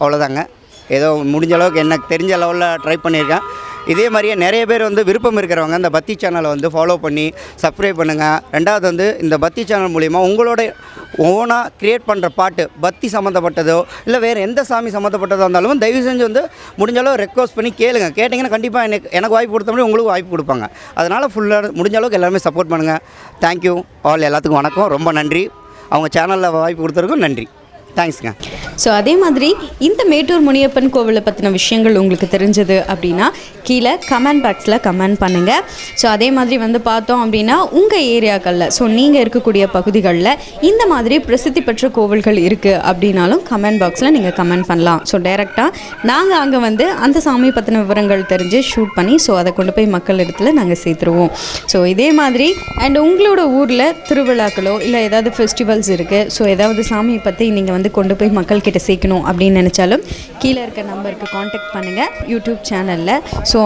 அவ்வளோதாங்க. ஏதோ முடிஞ்ச அளவுக்கு எனக்கு தெரிஞ்ச லெவலில் ட்ரை பண்ணியிருக்கேன். இதே மாதிரியே நிறைய பேர் வந்து விருப்பம் இருக்கிறவங்க இந்த பத்தி சேனலை வந்து ஃபாலோ பண்ணி சப்ஸ்கிரைப் பண்ணுங்கள் ரெண்டாவது வந்து இந்த பத்தி சேனல் மூலிமா உங்களோட ஓனாக க்ரியேட் பண்ணுற பாட்டு பக்தி சம்மந்தப்பட்டதோ இல்லை வேறு எந்த சாமி சம்மந்தப்பட்டதோ இருந்தாலும் தயவு செஞ்சு வந்து முடிஞ்சளவு ரெக்வஸ்ட் பண்ணி கேளுங்க. கேட்டிங்கன்னா கண்டிப்பாக எனக்கு எனக்கு வாய்ப்பு கொடுத்த முடியும் உங்களுக்கு வாய்ப்பு கொடுப்பாங்க. அதனால் ஃபுல்லாக முடிஞ்ச அளவுக்கு எல்லாருமே சப்போர்ட் பண்ணுங்கள் தேங்க்யூ ஆல் எல்லாத்துக்கும் வணக்கம். ரொம்ப நன்றி. அவங்க சேனலில் வாய்ப்பு கொடுத்ததுக்கும் நன்றி. தேங்க்ஸ்ங்க. ஸோ அதே மாதிரி இந்த மேட்டூர் முனியப்பன் கோவிலை பற்றின விஷயங்கள் உங்களுக்கு தெரிஞ்சது அப்படின்னா கீழே கமெண்ட் பாக்ஸில் கமெண்ட் பண்ணுங்கள் ஸோ அதே மாதிரி வந்து பார்த்தோம் அப்படின்னா உங்கள் ஏரியாக்களில் ஸோ நீங்கள் இருக்கக்கூடிய பகுதிகளில் இந்த மாதிரி பிரசித்தி பெற்ற கோவில்கள் இருக்குது அப்படின்னாலும் கமெண்ட் பாக்ஸில் நீங்கள் கமெண்ட் பண்ணலாம். ஸோ டைரெக்டாக நாங்கள் அங்கே வந்து அந்த சாமி பற்றின விவரங்கள் தெரிஞ்சு ஷூட் பண்ணி ஸோ அதை கொண்டு போய் மக்கள் இடத்துல நாங்கள் சேர்த்துருவோம். ஸோ இதே மாதிரி அண்ட் உங்களோட ஊரில் திருவிழாக்களோ இல்லை ஏதாவது ஃபெஸ்டிவல்ஸ் இருக்குது ஸோ ஏதாவது சாமியை பற்றி நீங்கள் வந்து வந்து கொண்டு போய் மக்கள்கிட்ட சேர்க்கணும் அப்படின்னு நினச்சாலும் கீழே இருக்க நம்பருக்கு காண்டாக்ட் பண்ணுங்கள் யூடியூப் சேனலில் ஸோ